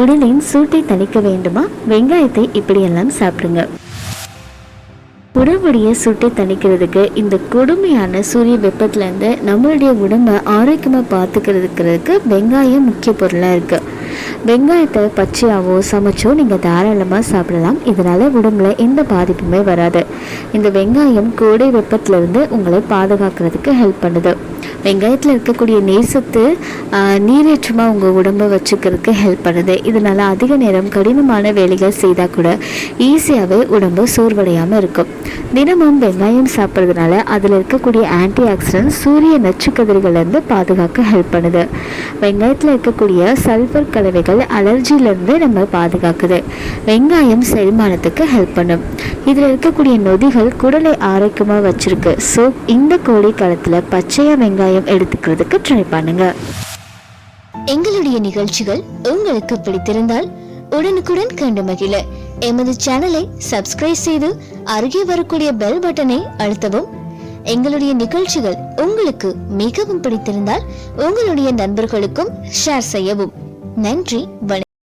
உடலின் சூட்டை தணிக்க வேண்டுமா? வெங்காயத்தை இப்படியெல்லாம் சாப்பிடுங்க. உடம்புடைய சூட்டை தணிக்கிறதுக்கு இந்த கொடுமையான சூரிய வெப்பத்துலேருந்து நம்மளுடைய உடம்பை ஆரோக்கியமாக பார்த்துக்கிறதுக்கு வெங்காயம் முக்கிய பொருளாக இருக்குது வெங்காயத்தை பச்சையாவோ சமைச்சோ நீங்கள் தாராளமாக சாப்பிடலாம். இதனால் உடம்புல எந்த பாதிப்புமே வராது. இந்த வெங்காயம் கோடை வெப்பத்துலேருந்து உங்களை பாதுகாக்கிறதுக்கு ஹெல்ப் பண்ணுது. வெங்காயத்தில் இருக்கக்கூடிய நீர் சத்து நீரேற்றமாக உங்கள் உடம்பை வச்சுக்கிறதுக்கு ஹெல்ப் பண்ணுது. இதனால் அதிக நேரம் கடினமான வேலைகள் செய்தால் கூட ஈஸியாகவே உடம்பு சோர்வடையாமல் இருக்கும். தினமும் வெங்காயம் சாப்பிட்றதுனால அதில் இருக்கக்கூடிய ஆன்டி ஆக்சிடென்ட் சூரிய நச்சுக்கதிர்கள்லேருந்து பாதுகாக்க ஹெல்ப் பண்ணுது. வெங்காயத்தில் இருக்கக்கூடிய சல்ஃபர் கலவைகள் அலர்ஜியிலேருந்து நம்ம பாதுகாக்குது. வெங்காயம் செரிமானத்துக்கு ஹெல்ப் பண்ணும். இதில் இருக்கக்கூடிய நொதிகள் குடலை ஆரோக்கியமாக வச்சிருக்கு. ஸோ இந்த கோடை காலத்தில் பச்சையாக வெங்காயம் எடுத்துக்கிறதுக்கு ட்ரை பண்ணுங்க. எங்களுடைய நிகழ்ச்சிகள் உங்களுக்கு பிடித்திருந்தால் உடனுக்குடன் கண்டு மகிழ. எமது சேனலை சப்ஸ்கிரைப் செய்து அருகே வரக்கூடிய பெல் பட்டனை அழுத்தவும். எங்களுடைய நிகழ்ச்சிகள் உங்களுக்கு மிகவும் பிடித்திருந்தால் உங்களுடைய நண்பர்களுக்கும் ஷேர் செய்யவும். நன்றி வணக்கம்.